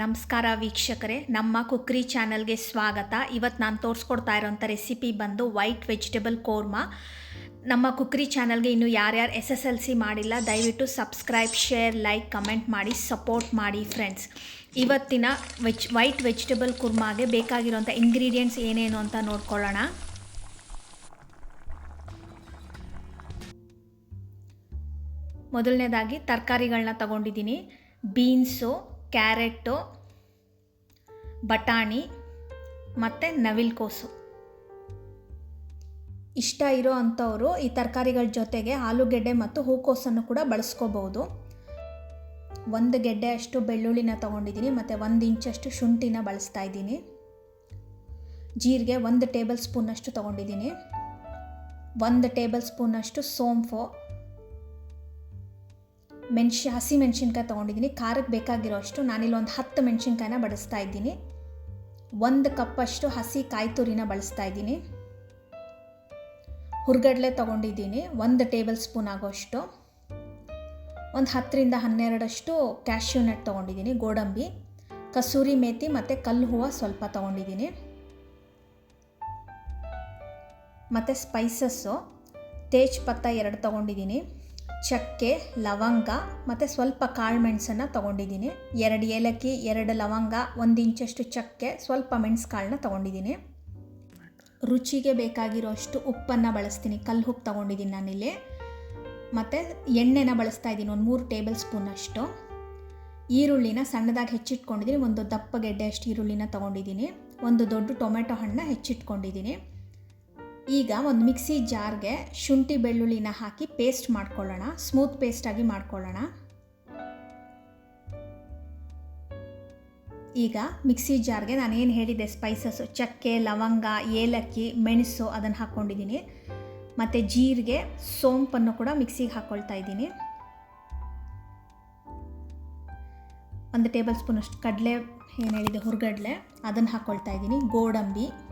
ನಮಸ್ಕಾರ ವೀಕ್ಷಕರೇ, ನಮ್ಮ ಕುಕ್ರಿ ಚಾನಲ್ಗೆ ಸ್ವಾಗತ. ಇವತ್ತು ನಾನು ತೋರಿಸ್ಕೊಡ್ತಾ ಇರೋಂಥ ರೆಸಿಪಿ ಬಂದು ವೈಟ್ ವೆಜಿಟೇಬಲ್ ಕೋರ್ಮಾ ನಮ್ಮ ಕುಕ್ರಿ ಚಾನಲ್ಗೆ ಇನ್ನು ಯಾರ್ಯಾರು ಎಸ್ ಎಸ್ ಎಲ್ ಸಿ ಮಾಡಿಲ್ಲ, ದಯವಿಟ್ಟು ಸಬ್ಸ್ಕ್ರೈಬ್ ಶೇರ್ ಲೈಕ್ ಕಮೆಂಟ್ ಮಾಡಿ ಸಪೋರ್ಟ್ ಮಾಡಿ ಫ್ರೆಂಡ್ಸ್ ಇವತ್ತಿನ ವೆಜ್ ವೈಟ್ ವೆಜಿಟೇಬಲ್ ಕುರ್ಮಾಗೆ ಬೇಕಾಗಿರೋಂಥ ಇಂಗ್ರೀಡಿಯೆಂಟ್ಸ್ ಏನೇನು ಅಂತ ನೋಡ್ಕೊಳ್ಳೋಣ. ಮೊದಲನೇದಾಗಿ ತರಕಾರಿಗಳನ್ನ ತಗೊಂಡಿದ್ದೀನಿ. ಬೀನ್ಸು ಕ್ಯಾರೆಟು, ಬಟಾಣಿ ಮತ್ತು ನವಿಲ್ಕೋಸು ಇಷ್ಟ ಇರೋ ಅಂಥವರು ಈ ತರಕಾರಿಗಳ ಜೊತೆಗೆ ಆಲೂಗೆಡ್ಡೆ ಮತ್ತು ಹೂಕೋಸನ್ನು ಕೂಡ ಬಳಸ್ಕೋಬೋದು. ಒಂದು ಗೆಡ್ಡೆ ಅಷ್ಟು ಬೆಳ್ಳುಳ್ಳಿನ ತೊಗೊಂಡಿದ್ದೀನಿ, ಮತ್ತು ಒಂದು ಇಂಚಷ್ಟು ಶುಂಠಿನ ಬಳಸ್ತಾ ಇದ್ದೀನಿ. ಜೀರಿಗೆ ಒಂದು ಟೇಬಲ್ ಸ್ಪೂನಷ್ಟು ತೊಗೊಂಡಿದ್ದೀನಿ. ಒಂದು ಟೇಬಲ್ ಸ್ಪೂನಷ್ಟು ಸೋಂಫು. ಮೆಣಸಿ, ಹಸಿ ಮೆಣಸಿನ್ಕಾಯಿ ತೊಗೊಂಡಿದ್ದೀನಿ. ಖಾರಕ್ಕೆ ಬೇಕಾಗಿರೋ ಅಷ್ಟು ಒಂದು ಹತ್ತು ಮೆಣಸಿನ್ಕಾಯಿನ ಬಳಸ್ತಾ ಇದ್ದೀನಿ. ಒಂದು ಕಪ್ಪಷ್ಟು ಹಸಿ ಕಾಯಿ ತುರಿನ ಬಳಸ್ತಾ ಇದ್ದೀನಿ. ಹುರ್ಗಡ್ಲೆ ತೊಗೊಂಡಿದ್ದೀನಿ, ಒಂದು ಟೇಬಲ್ ಸ್ಪೂನ್ ಆಗೋಷ್ಟು. ಒಂದು ಹತ್ತರಿಂದ ಹನ್ನೆರಡಷ್ಟು ಕ್ಯಾಶ್ಯೂ ನಟ್ ತೊಗೊಂಡಿದ್ದೀನಿ, ಗೋಡಂಬಿ. ಕಸೂರಿ ಮೇಥಿ ಮತ್ತು ಕಲ್ಲು ಹೂವು ಸ್ವಲ್ಪ ತೊಗೊಂಡಿದ್ದೀನಿ. ಮತ್ತು ಸ್ಪೈಸಸ್ಸು, ತೇಜ್ ಪತ್ತ ಎರಡು ತೊಗೊಂಡಿದ್ದೀನಿ. ಚಕ್ಕೆ, ಲವಂಗ ಮತ್ತು ಸ್ವಲ್ಪ ಕಾಳು ಮೆಣಸನ್ನು ತೊಗೊಂಡಿದ್ದೀನಿ. ಎರಡು ಏಲಕ್ಕಿ, ಎರಡು ಲವಂಗ, ಒಂದು ಇಂಚಷ್ಟು ಚಕ್ಕೆ, ಸ್ವಲ್ಪ ಮೆಣಸು ಕಾಳನ್ನ ತೊಗೊಂಡಿದ್ದೀನಿ. ರುಚಿಗೆ ಬೇಕಾಗಿರೋ ಅಷ್ಟು ಉಪ್ಪನ್ನು ಬಳಸ್ತೀನಿ. ಕಲ್ಲು ಉಪ್ಪು ತೊಗೊಂಡಿದ್ದೀನಿ ನಾನಿಲ್ಲಿ. ಮತ್ತು ಎಣ್ಣೆನ ಬಳಸ್ತಾ ಇದ್ದೀನಿ, ಒಂದು ಮೂರು ಟೇಬಲ್ ಸ್ಪೂನ್ ಅಷ್ಟು. ಈರುಳ್ಳಿನ ಸಣ್ಣದಾಗಿ ಹೆಚ್ಚಿಟ್ಕೊಂಡಿದ್ದೀನಿ, ಒಂದು ದಪ್ಪ ಗೆಡ್ಡೆ ಅಷ್ಟು ಈರುಳ್ಳಿನ ತೊಗೊಂಡಿದ್ದೀನಿ. ಒಂದು ದೊಡ್ಡ ಟೊಮೆಟೊ ಹಣ್ಣನ್ನ ಹೆಚ್ಚಿಟ್ಕೊಂಡಿದ್ದೀನಿ. ಈಗ ಒಂದು ಮಿಕ್ಸಿ ಜಾರ್ಗೆ ಶುಂಠಿ ಬೆಳ್ಳುಳ್ಳಿನ ಹಾಕಿ ಪೇಸ್ಟ್ ಮಾಡ್ಕೊಳ್ಳೋಣ. ಸ್ಮೂತ್ ಪೇಸ್ಟಾಗಿ ಮಾಡ್ಕೊಳ್ಳೋಣ. ಈಗ ಮಿಕ್ಸಿ ಜಾರ್ಗೆ ನಾನು ಏನು ಹೇಳಿದ್ದೆ ಸ್ಪೈಸಸ್ಸು, ಚಕ್ಕೆ, ಲವಂಗ, ಏಲಕ್ಕಿ, ಮೆಣಸು ಅದನ್ನು ಹಾಕ್ಕೊಂಡಿದ್ದೀನಿ. ಮತ್ತು ಜೀರಿಗೆ, ಸೋಂಪನ್ನು ಕೂಡ ಮಿಕ್ಸಿಗೆ ಹಾಕ್ಕೊಳ್ತಾ ಇದ್ದೀನಿ. ಒಂದು ಟೇಬಲ್ ಸ್ಪೂನಷ್ಟು ಕಡಲೆ, ಏನು ಹೇಳಿದೆ, ಹುರ್ಗಡ್ಲೆ ಅದನ್ನು ಹಾಕ್ಕೊಳ್ತಾ ಇದ್ದೀನಿ. ಗೋಡಂಬಿ.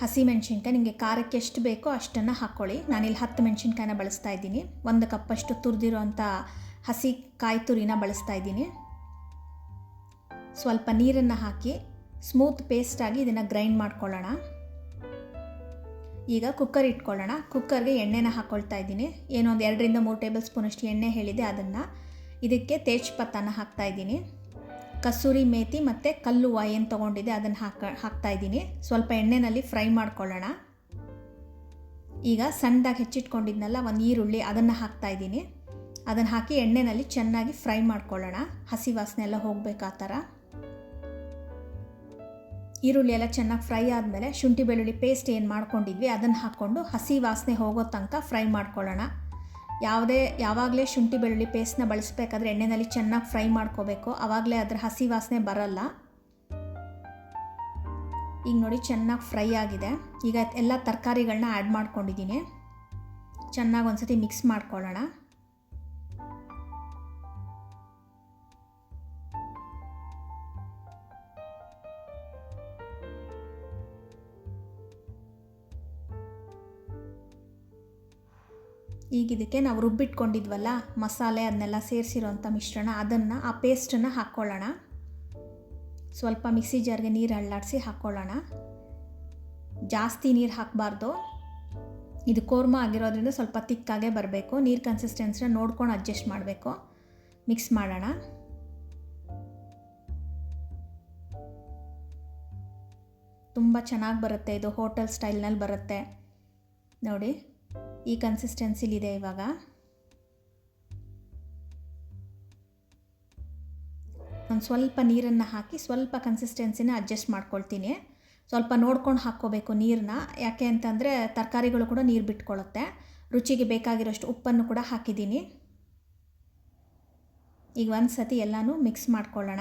ಹಸಿ ಮೆಣಸಿನ್ಕಾಯಿ ನಿಮಗೆ ಖಾರಕ್ಕೆ ಎಷ್ಟು ಬೇಕೋ ಅಷ್ಟನ್ನು ಹಾಕ್ಕೊಳ್ಳಿ ನಾನಿಲ್ಲಿ ಹತ್ತು ಮೆಣಸಿನ್ಕಾಯಿನ ಬಳಸ್ತಾ ಇದ್ದೀನಿ. ಒಂದು ಕಪ್ಪಷ್ಟು ತುರಿದಿರೋ ಅಂಥ ಹಸಿ ಕಾಯಿ ತುರಿನ ಬಳಸ್ತಾ ಇದ್ದೀನಿ. ಸ್ವಲ್ಪ ನೀರನ್ನು ಹಾಕಿ ಸ್ಮೂತ್ ಪೇಸ್ಟಾಗಿ ಇದನ್ನು ಗ್ರೈಂಡ್ ಮಾಡ್ಕೊಳ್ಳೋಣ. ಈಗ ಕುಕ್ಕರ್ ಇಟ್ಕೊಳ್ಳೋಣ. ಕುಕ್ಕರ್ಗೆ ಎಣ್ಣೆನ ಹಾಕ್ಕೊಳ್ತಾ ಇದ್ದೀನಿ. ಏನೋ ಒಂದು ಎರಡರಿಂದ ಮೂರು ಟೇಬಲ್ ಸ್ಪೂನಷ್ಟು ಎಣ್ಣೆ ಹೇಳಿದೆ, ಅದನ್ನು ಇದಕ್ಕೆ ತೇಜ್ಪತ್ತನ ಹಾಕ್ತಾ ಇದ್ದೀನಿ. ಕಸೂರಿ ಮೇತಿ ಮತ್ತು ಕಲ್ಲುವ ಏನು ತೊಗೊಂಡಿದೆ ಅದನ್ನು ಹಾಕ, ಹಾಕ್ತಾ ಇದ್ದೀನಿ. ಸ್ವಲ್ಪ ಎಣ್ಣೆಯಲ್ಲಿ ಫ್ರೈ ಮಾಡ್ಕೊಳ್ಳೋಣ. ಈಗ ಸಣ್ಣದಾಗಿ ಹೆಚ್ಚಿಟ್ಕೊಂಡಿದ್ನಲ್ಲ ಒಂದು ಈರುಳ್ಳಿ ಅದನ್ನು ಹಾಕ್ತಾ ಇದ್ದೀನಿ. ಅದನ್ನು ಹಾಕಿ ಎಣ್ಣೆಯಲ್ಲಿ ಚೆನ್ನಾಗಿ ಫ್ರೈ ಮಾಡ್ಕೊಳ್ಳೋಣ. ಹಸಿ ವಾಸನೆ ಎಲ್ಲ ಹೋಗಬೇಕು ಥರ. ಈರುಳ್ಳಿ ಎಲ್ಲ ಚೆನ್ನಾಗಿ ಫ್ರೈ ಆದಮೇಲೆ ಶುಂಠಿ ಬೆಳ್ಳುಳ್ಳಿ ಪೇಸ್ಟ್ ಏನು ಮಾಡ್ಕೊಂಡಿದ್ವಿ, ಅದನ್ನು ಹಾಕ್ಕೊಂಡು ಹಸಿ ವಾಸನೆ ಹೋಗೋ ತನಕ ಫ್ರೈ ಮಾಡ್ಕೊಳ್ಳೋಣ. ಯಾವುದೇ, ಯಾವಾಗಲೇ ಶುಂಠಿ ಬೆಳ್ಳುಳ್ಳಿ ಪೇಸ್ಟ್ನ ಬಳಸಬೇಕಾದ್ರೆ ಎಣ್ಣೆಯಲ್ಲಿ ಚೆನ್ನಾಗಿ ಫ್ರೈ ಮಾಡ್ಕೋಬೇಕು. ಆವಾಗಲೇ ಅದರ ಹಸಿ ವಾಸನೆ ಬರಲ್ಲ. ಈಗ ನೋಡಿ ಚೆನ್ನಾಗಿ ಫ್ರೈ ಆಗಿದೆ. ಈಗ ಎಲ್ಲ ತರಕಾರಿಗಳನ್ನ ಆ್ಯಡ್ ಮಾಡ್ಕೊಂಡಿದ್ದೀನಿ. ಚೆನ್ನಾಗಿ ಒಂದ್ಸತಿ ಮಿಕ್ಸ್ ಮಾಡ್ಕೊಳ್ಳೋಣ. ಈಗ ಇದಕ್ಕೆ ನಾವು ರುಬ್ಬಿಟ್ಕೊಂಡಿದ್ವಲ್ಲ, ಮಸಾಲೆ ಅದನ್ನೆಲ್ಲ ಸೇರಿಸಿರೋಂಥ ಮಿಶ್ರಣ, ಅದನ್ನು ಆ ಪೇಸ್ಟನ್ನು ಹಾಕ್ಕೊಳ್ಳೋಣ. ಸ್ವಲ್ಪ ಮಿಕ್ಸಿ ಜಾರ್ಗೆ ನೀರು ಅಳ್ಳಾಡಿಸಿ ಹಾಕ್ಕೊಳ್ಳೋಣ. ಜಾಸ್ತಿ ನೀರು ಹಾಕಬಾರ್ದು. ಇದು ಕೋರ್ಮ ಆಗಿರೋದ್ರಿಂದ ಸ್ವಲ್ಪ ತಿಕ್ಕಾಗೆ ಬರಬೇಕು. ನೀರು ಕನ್ಸಿಸ್ಟೆನ್ಸಿನ ನೋಡ್ಕೊಂಡು ಅಡ್ಜಸ್ಟ್ ಮಾಡಬೇಕು. ಮಿಕ್ಸ್ ಮಾಡೋಣ. ತುಂಬ ಚೆನ್ನಾಗಿ ಬರುತ್ತೆ. ಇದು ಹೋಟೆಲ್ ಸ್ಟೈಲ್ನಲ್ಲಿ ಬರುತ್ತೆ. ನೋಡಿ. ಈ ಕನ್ಸಿಸ್ಟೆನ್ಸಿಲಿದೆ ಇವಾಗ. ಒಂದು ಸ್ವಲ್ಪ ನೀರನ್ನು ಹಾಕಿ ಸ್ವಲ್ಪ ಕನ್ಸಿಸ್ಟೆನ್ಸಿನ ಅಡ್ಜಸ್ಟ್ ಮಾಡ್ಕೊಳ್ತೀನಿ. ಸ್ವಲ್ಪ ನೋಡ್ಕೊಂಡು ಹಾಕ್ಕೋಬೇಕು ನೀರನ್ನ ಯಾಕೆ ಅಂತಂದರೆ ತರಕಾರಿಗಳು ಕೂಡ ನೀರು ಬಿಟ್ಕೊಳ್ಳುತ್ತೆ ರುಚಿಗೆ ಬೇಕಾಗಿರೋಷ್ಟು ಉಪ್ಪನ್ನು ಕೂಡ ಹಾಕಿದ್ದೀನಿ. ಈಗ ಒಂದು ಸತಿ ಎಲ್ಲನೂ ಮಿಕ್ಸ್ ಮಾಡ್ಕೊಳ್ಳೋಣ.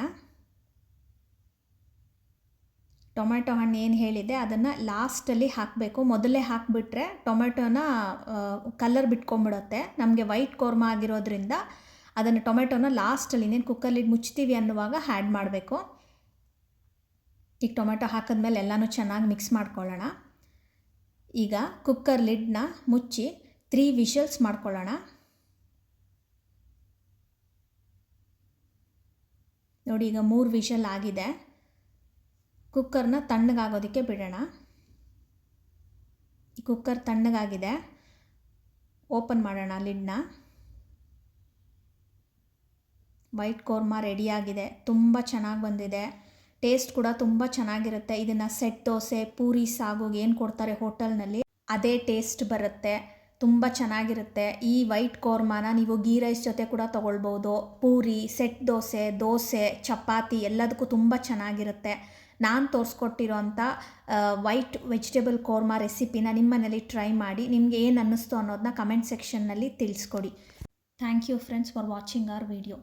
ಟೊಮೆಟೊ ಹಣ್ಣು ಏನು ಹೇಳಿದೆ ಅದನ್ನು ಲಾಸ್ಟಲ್ಲಿ ಹಾಕಬೇಕು. ಮೊದಲೇ ಹಾಕಿಬಿಟ್ರೆ ಟೊಮೆಟೊನ ಕಲರ್ ಬಿಟ್ಕೊಂಬಿಡುತ್ತೆ ನಮಗೆ ವೈಟ್ ಕೋರ್ಮ ಆಗಿರೋದ್ರಿಂದ ಅದನ್ನು ಟೊಮೆಟೊನ ಲಾಸ್ಟಲ್ಲಿ ಇನ್ನೇನು ಕುಕ್ಕರ್ಲಿ ಮುಚ್ತೀವಿ ಅನ್ನುವಾಗ ಹ್ಯಾಡ್ ಮಾಡಬೇಕು. ಈಗ ಟೊಮೆಟೊ ಹಾಕಿದ್ಮೇಲೆ ಎಲ್ಲನೂ ಚೆನ್ನಾಗಿ ಮಿಕ್ಸ್ ಮಾಡ್ಕೊಳ್ಳೋಣ. ಈಗ ಕುಕ್ಕರ್ ಲಿಡ್ನ ಮುಚ್ಚಿ ತ್ರೀ ವಿಷಲ್ಸ್ ಮಾಡ್ಕೊಳ್ಳೋಣ. ನೋಡಿ, ಈಗ ಮೂರು ವಿಷಲ್ ಆಗಿದೆ. ಕುಕ್ಕರ್ನ ತಣ್ಣಗಾಗೋದಕ್ಕೆ ಬಿಡೋಣ. ಕುಕ್ಕರ್ ತಣ್ಣಗಾಗಿದೆ. ಓಪನ್ ಮಾಡೋಣ ಲಿಡ್ನ. ವೈಟ್ ಕೋರ್ಮಾ ರೆಡಿಯಾಗಿದೆ. ತುಂಬ ಚೆನ್ನಾಗಿ ಬಂದಿದೆ. ಟೇಸ್ಟ್ ಕೂಡ ತುಂಬ ಚೆನ್ನಾಗಿರುತ್ತೆ. ಇದನ್ನು ಸೆಟ್ ದೋಸೆ, ಪೂರಿ, ಸಾಗು ಏನು ಕೊಡ್ತಾರೆ ಹೋಟೆಲ್ನಲ್ಲಿ ಅದೇ ಟೇಸ್ಟ್ ಬರುತ್ತೆ. ತುಂಬ ಚೆನ್ನಾಗಿರುತ್ತೆ. ಈ ವೈಟ್ ಕೋರ್ಮಾನ ನೀವು ಗೀ ರೈಸ್ ಜೊತೆ ಕೂಡ ತೊಗೊಳ್ಬೋದು. ಪೂರಿ, ಸೆಟ್ ದೋಸೆ ದೋಸೆ, ಚಪಾತಿ ಎಲ್ಲದಕ್ಕೂ ತುಂಬ ಚೆನ್ನಾಗಿರುತ್ತೆ. ನಾನು ತೋರಿಸ್ಕೊಟ್ಟಿರೋಂಥ ವೈಟ್ ವೆಜಿಟೇಬಲ್ ಕೋರ್ಮಾ ರೆಸಿಪಿನ ನಿಮ್ಮ ಮನೇಲಿ ಟ್ರೈ ಮಾಡಿ, ನಿಮಗೆ ಏನು ಅನ್ನಿಸ್ತು ಅನ್ನೋದನ್ನ ಕಮೆಂಟ್ ಸೆಕ್ಷನ್ನಲ್ಲಿ ತಿಳಿಸ್ಕೊಡಿ. Thank you friends for watching our video